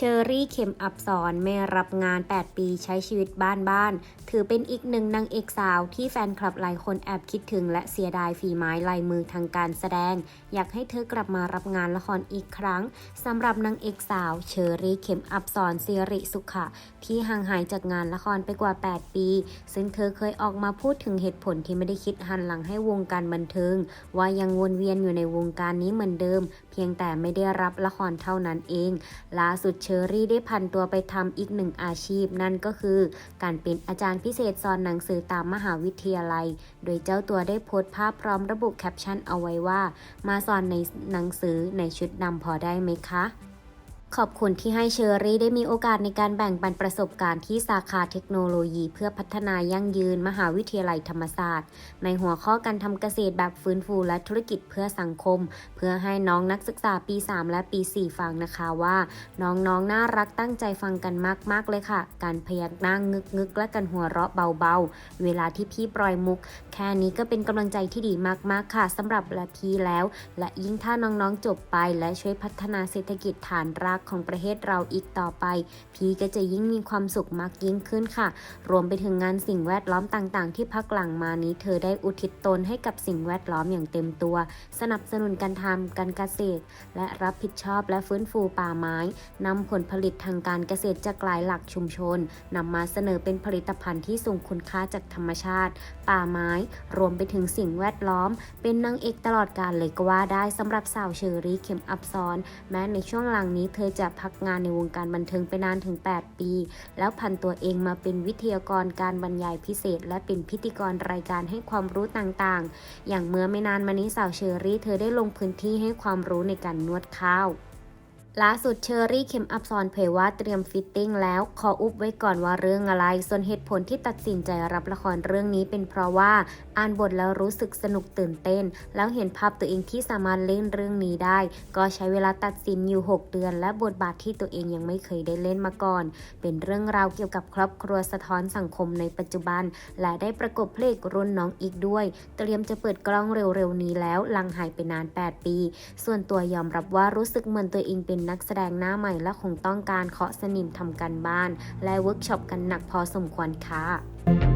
เชอรี่เข็มอับสอนไม่รับงาน 8 ปีใช้ชีวิตบ้านๆถือเป็นอีกหนึ่งนางเอกสาวที่แฟนคลับหลายคนแอบคิดถึงและเสียดายฝีไม้ลายมือทางการแสดง อยากให้เธอกลับมารับงานละครอีกครั้งสำหรับนางเอกสาวเชอรี่เข็มอับสอนสิริสุขะที่ห่างหายจากงานละครไปกว่า 8 ปี ซึ่งเธอเคยออกมาพูดถึงเหตุผลที่ไม่ได้คิดหันหลังให้วงการบันเทิง ว่ายังวนเวียนอยู่ในวงการนี้เหมือนเดิม เพียงแต่ไม่ได้รับละครเท่านั้นเองล่าสุดเชชอรี่ได้พันตัวไปทำอีกหนึ่งอาชีพ นั่นก็คือการเป็นอาจารย์พิเศษสอนหนังสือตามมหาวิทยาลัย โดยเจ้าตัวได้โพสต์ภาพพร้อมระบุแคปชั่นเอาไว้ว่า มาสอนในหนังสือในชุดดำพอได้ไหมคะ ขอบคุณที่ให้เชอรี่ได้มีโอกาสในการแบ่งปันประสบการณ์ที่สาขาเทคโนโลยีเพื่อพัฒนายั่งยืน มหาวิทยาลัยธรรมศาสตร์ ในหัวข้อการทำเกษตรแบบฟื้นฟูและธุรกิจเพื่อสังคม เพื่อให้น้องนักศึกษาปี 3 และปี 4 ฟังนะคะว่า น้องๆนน่ารักตั้งใจฟังกันมากๆเลยค่ะ การพยักหน้างึกงึกๆและกันหัวเราะเบาๆ เวลาที่พี่ปล่อยมุก แค่นี้ก็เป็นกำลังใจที่ดีมากๆค่ะสำหรับและพี่แล้ว และยิ่งถ้าน้องๆจบไปและช่วยพัฒนาเศรษฐกิจฐานรากของประเทศเราอีกต่อไป พีก็จะยิ่งมีความสุขมากยิ่งขึ้นค่ะ รวมไปถึงงานสิ่งแวดล้อมต่างๆ ที่พักหลังมานี้ เธอได้อุทิศตนให้กับสิ่งแวดล้อมอย่างเต็มตัว สนับสนุนการทำการเกษตร และรับผิดชอบและฟื้นฟูป่าไม้นำผลผลิตทางการเกษตรจากหลายหลักชุมชนนำมาเสนอเป็นผลิตภัณฑ์ที่ทรงคุณค่าจากธรรมชาติ ป่าไม้ รวมไปถึงสิ่งแวดล้อม เป็นนางเอกตลอดกาลเลยก็ว่าได้สำหรับสาวเชอรี่เข็มอับซ้อน แม้ในช่วงหลังนี้เธอจะพักงานในวงการบันเทิงไปนานถึง 8 ปี แล้วพันตัวเองมาเป็นวิทยากรการบรรยายพิเศษ และเป็นพิธีกรรายการให้ความรู้ต่างๆ อย่างเมื่อไม่นานมานี้สาวเชอรี่เธอได้ลงพื้นที่ให้ความรู้ในการนวดข้าว ล่าสุดเชอรี่เข็มอับซอนเผยว่าเตรียมฟิตติ้งแล้วขออุบไว้ก่อนว่าเรื่องอะไร ส่วนเหตุผลที่ตัดสินใจรับละครเรื่องนี้เป็นเพราะว่าอ่านบทแล้วรู้สึกสนุกตื่นเต้น แล้วเห็นภาพตัวเองที่สามารถเล่นเรื่องนี้ได้ ก็ใช้เวลาตัดสินอยู่ 6 เดือน และบทบาทที่ตัวเองยังไม่เคยได้เล่นมาก่อน เป็นเรื่องราวเกี่ยวกับครอบครัวสะท้อนสังคมในปัจจุบัน และได้ประกบเพลงรุ่นน้องอีกด้วย เตรียมจะเปิดกล้องเร็วๆนี้แล้วลังหายไปนาน 8 ปี ส่วนตัวยอมรับว่ารู้สึกเหมือนตัวเองเป็นนักแสดงหน้าใหม่และคงต้องการเคาะสนิมทำกันบ้าน และเวิร์กช็อปกันหนักพอสมควรค่ะ